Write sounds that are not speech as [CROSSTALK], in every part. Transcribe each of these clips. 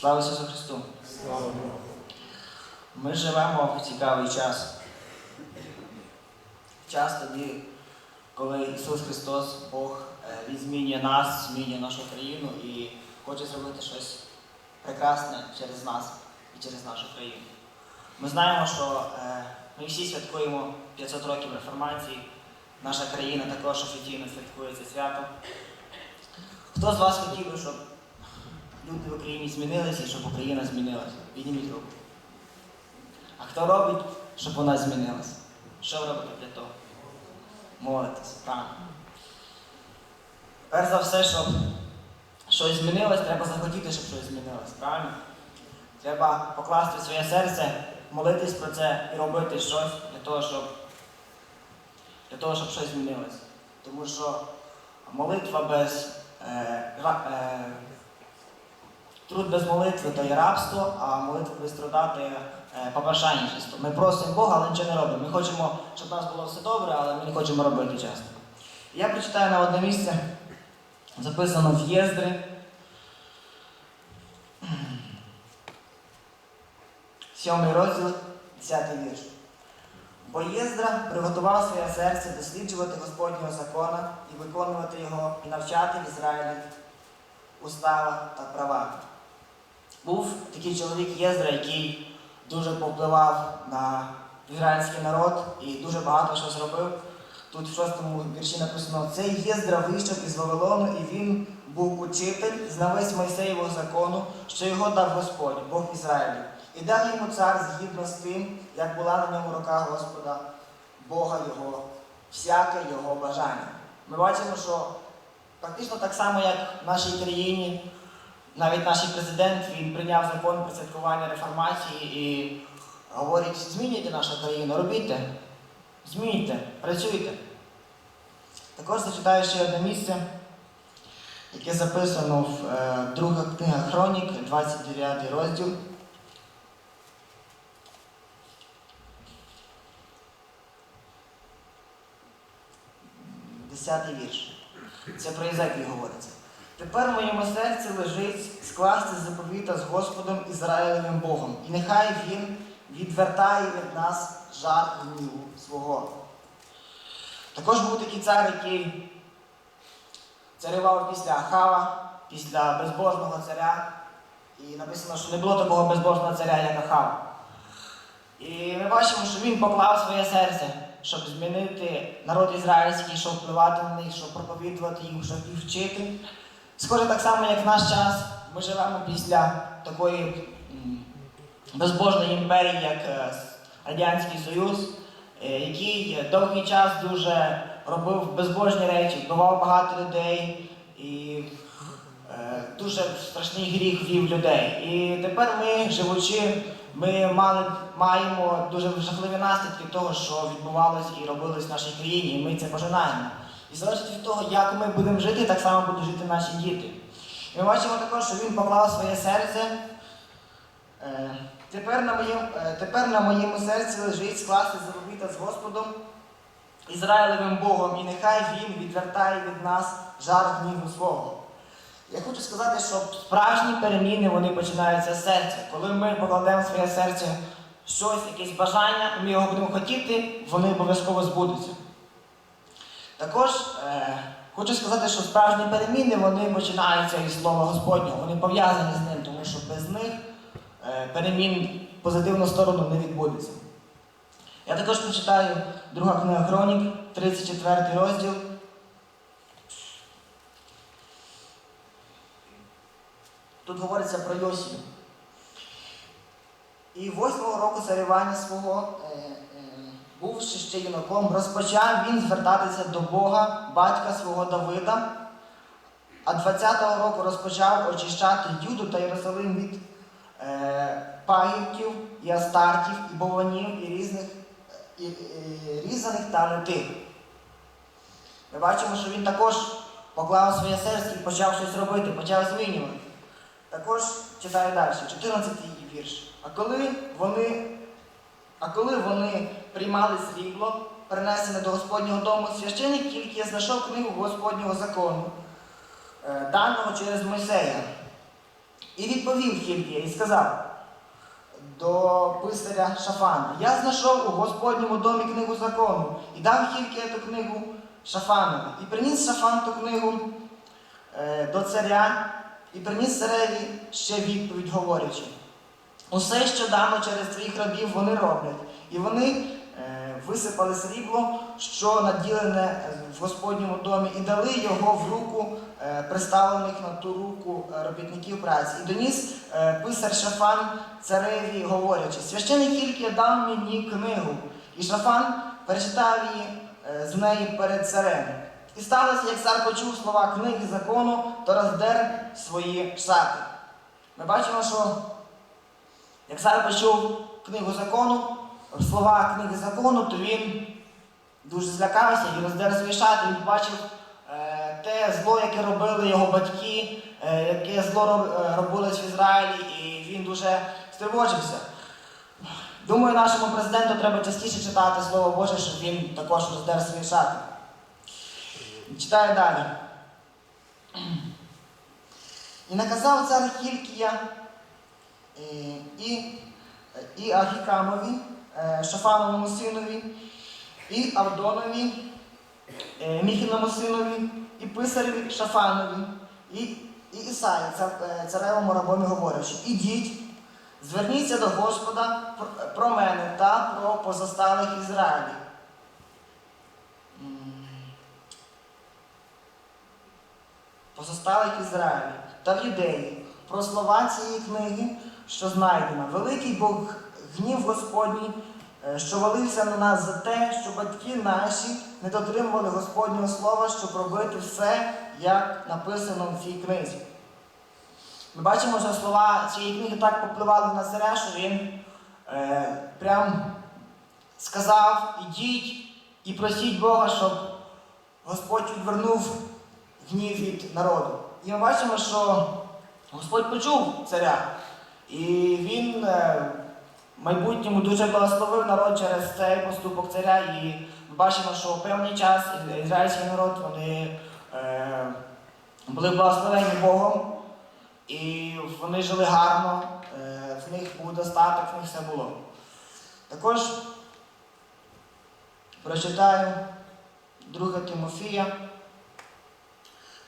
Слава Ісусу Христу! Ми живемо в цікавий час. Час тоді, коли Ісус Христос, Бог, е, Він змінює нас, змінює нашу країну і хоче зробити щось прекрасне через нас і через нашу країну. Ми знаємо, що е, ми всі святкуємо 500 років реформації. Наша країна також офіційно святкує це свято. Хто з вас хотів би, щоб люди в Україні змінилися щоб Україна змінилася? Підніміть руку. А хто робить, щоб вона змінилася? Що ви робите для того? Молитесь, правильно. Перш за все, щоб щось змінилось, треба захотіти, щоб щось змінилось, правильно? Треба покласти своє серце, молитись про це і робити щось для того, щоб, для того, щоб щось змінилось. Тому що молитва без е, е, труд без молитви то є рабство, а молитва без труда то є е, побажанничество. Ми просимо Бога, але нічого не робимо. Ми хочемо, щоб у нас було все добре, але ми не хочемо робити часто. Я прочитаю на одне місце, записано в Єздри. Сьомий розділ, 10 вірш. Бо Єздра приготував своє серце досліджувати Господнього закона і виконувати його, і навчати в Ізраїлі устава та права. Був такий чоловік Єздра, який дуже повпливав на ізраїльський народ і дуже багато що зробив. Тут в шостому вірші написано: цей Єздра вийшов із Вавилону, і він був учитель, знавець Мойсеєвого закону, що його дав Господь, Бог Ізраїлю. І дав йому цар згідно з тим, як була на ньому рука Господа, Бога Його, всяке його бажання. Ми бачимо, що практично так само, як в нашій країні, навіть наш президент він прийняв закон про святкування реформації і говорить, змінюйте нашу країну, робіть те, змінюйте, працюйте. Також зачитаю ще одне місце, яке записано в е, друга книга Хронік, 29 розділ. Десятий вірш. Це про Єзекію говориться. Тепер в моєму серці лежить скласти заповіта з Господом Ізраїлевим Богом, і нехай Він відвертає від нас жар гніву свого. Також був такий цар, який царював після Ахава, після безбожного царя. І написано, що не було такого безбожного царя, як Ахав. І ми бачимо, що він поклав своє серце, щоб змінити народ ізраїльський, щоб впливати на них, щоб проповідувати їм, щоб їх вчити. Схоже, так само, як в наш час, ми живемо після такої безбожної імперії, як е, Радянський Союз, е, який довгий час дуже робив безбожні речі, вбивав багато людей і е, дуже страшний гріх вів людей. І тепер ми, живучи, ми мали, маємо дуже жахливі наслідки того, що відбувалося і робилось в нашій країні, і ми це пожинаємо. І залежить від того, як ми будемо жити, так само будуть жити наші діти. Ми бачимо також, що він поклав своє серце. Е, тепер, на моєму, е, тепер на моєму серці лежить скласти заповіта з Господом, Ізраїлевим Богом, і нехай Він відвертає від нас жар гніву свого. Я хочу сказати, що справжні переміни вони починаються з серця. Коли ми покладемо своє серце щось, якесь бажання, ми його будемо хотіти, вони обов'язково збудуться. Також е, хочу сказати, що справжні переміни вони починаються із Слова Господнього, вони пов'язані з ним, тому що без них е, перемін позитивну сторону не відбудеться. Я також прочитаю друга книга Хронік, 34 розділ. Тут говориться про Йосію. І восьмого року царювання свого, е, бувши ще юнаком, розпочав він звертатися до Бога, батька свого Давида, а 20-го року розпочав очищати Юду та Єрусалим від е, пагівків і астартів, і бованів, і різних і, і, різаних та литих. Ми бачимо, що він також поклав своє серце і почав щось робити, почав змінювати. Також читаю далі, 14 й вірш. А коли вони, а коли вони приймали срібло, принесене до Господнього дому, священик тільки знайшов книгу Господнього закону, е, даного через Мойсея. І відповів Хількія і сказав до писаря Шафана, я знайшов у Господньому домі книгу закону і дав Хількія ту книгу Шафанові. І приніс Шафан ту книгу е, до царя, і приніс цареві ще відповідь, говорячи. Усе, що дано через твоїх рабів, вони роблять. І вони висипали срібло, що наділене в Господньому домі, і дали його в руку е, приставлених на ту руку е, робітників праці. І доніс е, писар Шафан цареві, говорячи, священик Хількія дав мені книгу. І Шафан перечитав її з неї перед царем. І сталося, як цар почув слова книги закону, то роздер свої шати. Ми бачимо, що як цар почув книгу закону, слова книги закону, то він дуже злякався і роздер свої шати. Він побачив е, те зло, яке робили його батьки, е, яке зло е, робилось в Ізраїлі, і він дуже стривожився. Думаю, нашому президенту треба частіше читати Слово Боже, щоб він також роздер свої шати. Читаю далі. І наказав цар Хількія е, і, і Ахікамові, Шафановому синові, і Авдонові, е, Міхіному синові, і писареві Шафанові, і, і Ісаї, е, царевому рабові говорячи, ідіть, зверніться до Господа про, мене та про позосталих Ізраїлі. Позосталих Ізраїлі та в Юдеї про слова цієї книги, що знайдено. Великий Бог гнів Господній, е, що валився на нас за те, що батьки наші не дотримували Господнього слова, щоб робити все, як написано в цій книзі. Ми бачимо, що слова цієї книги так попливали на царя, що він е, прям сказав: ідіть і просіть Бога, щоб Господь відвернув гнів від народу. І ми бачимо, що Господь почув царя, і він е, майбутньому дуже благословив народ через цей поступок царя. І ми бачимо, що в певний час ізраїльський народ вони е, були благословені Богом, і вони жили гарно, е, в них був достаток, в них все було. Також прочитаю 2 Тимофія.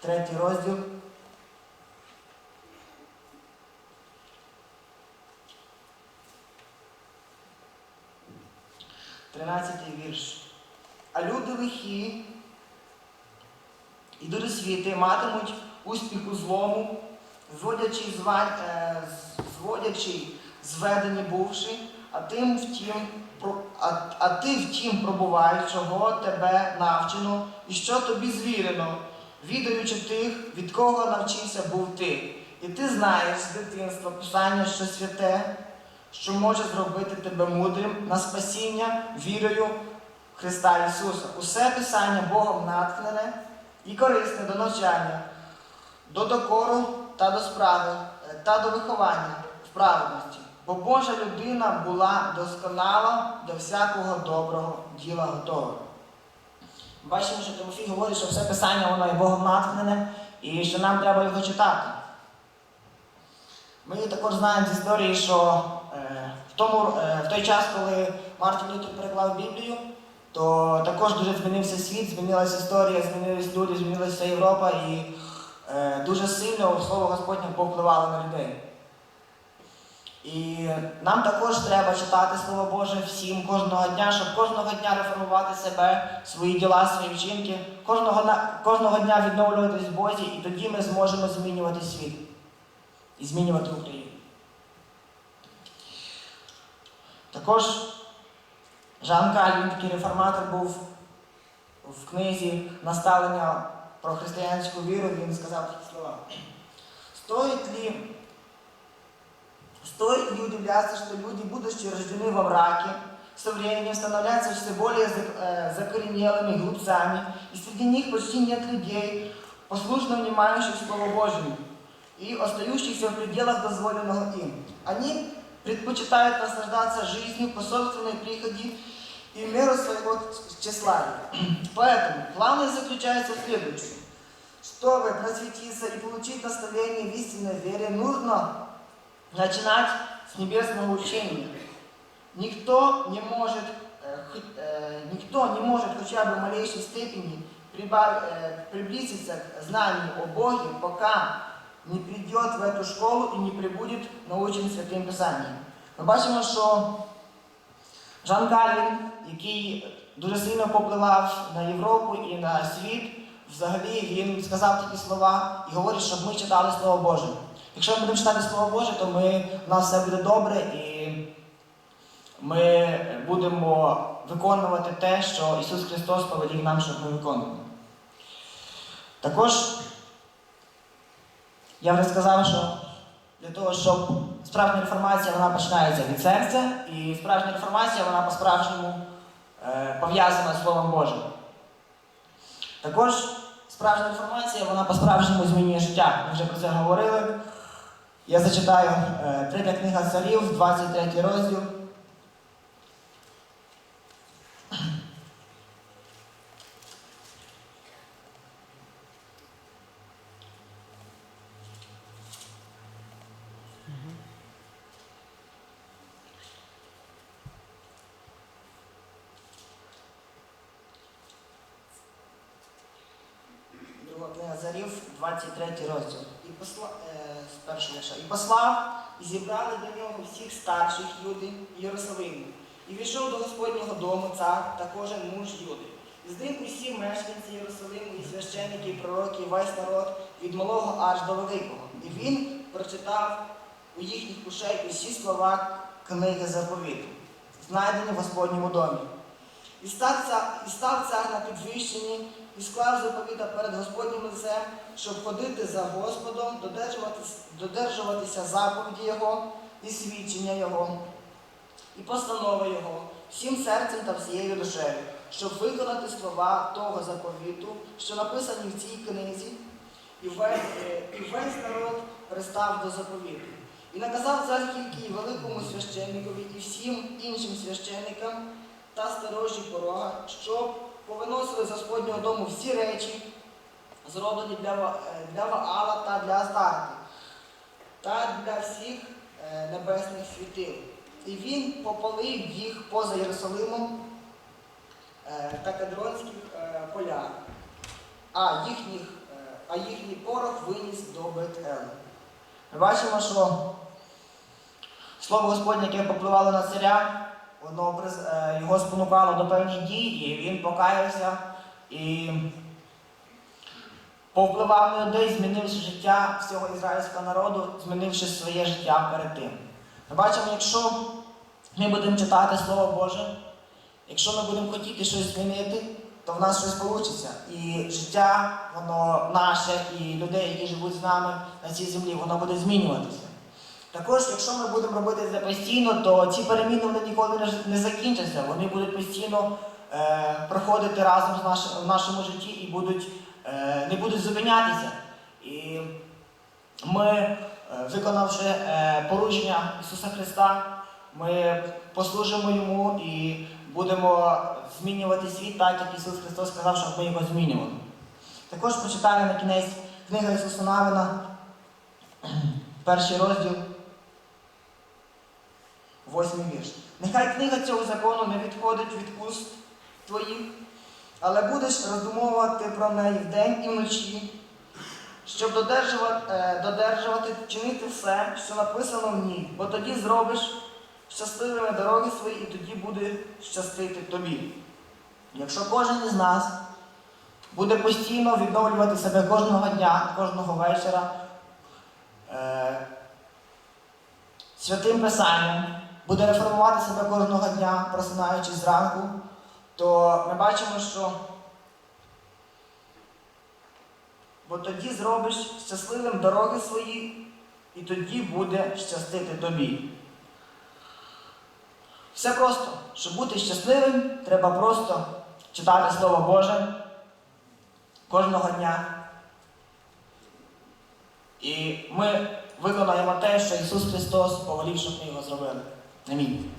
Третій розділ. Тринадцятий вірш. А люди лихі і дуросвіти матимуть успіх у злому, зводячи, звань, е, зводячи зведені бувши, а тим втім, а, а ти втім пробувай, чого тебе навчено, і що тобі звірено, відаючи тих, від кого навчився був ти. І ти знаєш з дитинства писання, що святе, що може зробити тебе мудрим на спасіння вірою Христа Ісуса. Усе писання Богом натхнене і корисне до навчання, до докору та до справи, е, та до виховання в праведності. Бо Божа людина була досконала до всякого доброго діла готова. Бачимо, що Тимофій говорить, що все писання воно є Богом натхнене і що нам треба його читати. Ми також знаємо з історії, що тому, е, в той час, коли Мартін Лютер переклав Біблію, то також дуже змінився світ, змінилася історія, змінились люди, змінилася Європа і е, дуже сильно слово Господнє повпливало на людей. І нам також треба читати Слово Боже всім кожного дня, щоб кожного дня реформувати себе, свої діла, свої вчинки, кожного, кожного дня відновлюватись в Бозі, і тоді ми зможемо змінювати світ і змінювати Україну. Також Жан Каль, він такий реформатор був в книзі наставлення про християнську віру, він сказав такі слова. Стоит ли Стоит ли удивляться, что люди, будучи рождены во мраке, со временем становятся все более зак- э, закоренелыми глупцами, и среди них почти нет людей, послушно внимающих Слову Божьему и остающихся в пределах дозволенного им. Они предпочитают наслаждаться жизнью по собственной приходе и меру своего тщеславия. [CLEARS THROAT] Поэтому главное заключается в следующем, Чтобы просветиться и получить наставление в истинной вере, нужно начинать с небесного учения. Никто не может, э, э, никто не может хотя бы в малейшей степени прибав- э, приблизиться к знанию о Боге, пока не придет в эту школу и не прибудет научен Святим Писанням. Ми бачимо, що Жан Кальвін, який дуже сильно попливав на Європу і на світ, взагалі він сказав такі слова і говорить, щоб ми читали Слово Боже. Якщо ми будемо читати Слово Боже, то ми, у нас все буде добре і ми будемо виконувати те, що Ісус Христос повелів нам, щоб ми виконували. Також я вже сказав, що для того, щоб справжня реформація вона починається від серця, і справжня реформація вона по-справжньому е, пов'язана з Словом Божим. Також справжня реформація вона по-справжньому змінює життя. Ми вже про це говорили. Я зачитаю е, третя книга царів, 23 розділ. Друга книга Зарів, 23 розділ. І посла, е. І послав, і зібрали до нього всіх старших юди Єрусалиму. І війшов до Господнього дому цар та кожен муж юди. З ним усі мешканці Єрусалиму, і священники, і пророки, і весь народ, від малого аж до великого. І він прочитав у їхніх ушей усі слова книги заповіту, знайдені в Господньому домі. І став, цар, і став цар на підвищенні, і склав заповіта перед Господнім лицем, щоб ходити за Господом, додержуватись, додержуватися заповіді Його і свідчення Його, і постанови Його, всім серцем та всією душею, щоб виконати слова того заповіту, що написані в цій книзі, і весь, е, і весь народ пристав до заповіту. І наказав цар тільки і великому священникові, і всім іншим священникам та сторожі порога, щоб повиносили з Господнього дому всі речі, зроблені для, е, для Ваала та для Астарти, та для всіх е, небесних світил. І він попалив їх поза Єрусалимом та е, полях, а, їхніх, а їхній порох виніс до Бет-Елу. Ми бачимо, що слово Господнє, яке попливало на царя, воно е, його спонукало до певних дій, і він покаявся і повпливав на людей, змінивши життя всього ізраїльського народу, змінивши своє життя перед тим. Ми бачимо, якщо ми будемо читати Слово Боже, якщо ми будемо хотіти щось змінити, то в нас щось вийде. І життя, воно наше, і людей, які живуть з нами на цій землі, воно буде змінюватися. Також, якщо ми будемо робити це постійно, то ці переміни вони ніколи не, закінчаться. Вони будуть постійно е, проходити разом з наш, в нашому житті і будуть, е, не будуть зупинятися. І ми, е, виконавши е, порушення Ісуса Христа, ми послужимо Йому і будемо змінювати світ так, як Ісус Христос сказав, щоб ми його змінювали. Також почитаємо на кінець книга Ісуса Навина, [CLEARS THROAT] перший розділ. Восьмий вірш. Нехай книга цього закону не відходить від уст твоїх, але будеш роздумовувати про неї вдень і вночі, щоб додержувати, е, додержувати, чинити все, що написано в ній, бо тоді зробиш щасливими дороги свої, і тоді буде щастити тобі. Якщо кожен із нас буде постійно відновлювати себе кожного дня, кожного вечора, е, святим Писанням, буде реформувати себе кожного дня, просинаючись зранку, то ми бачимо, що бо тоді зробиш щасливим дороги свої, і тоді буде щастити тобі. Все просто, щоб бути щасливим, треба просто читати Слово Боже кожного дня. І ми виконаємо те, що Ісус Христос повелів, щоб ми його зробили. I mean,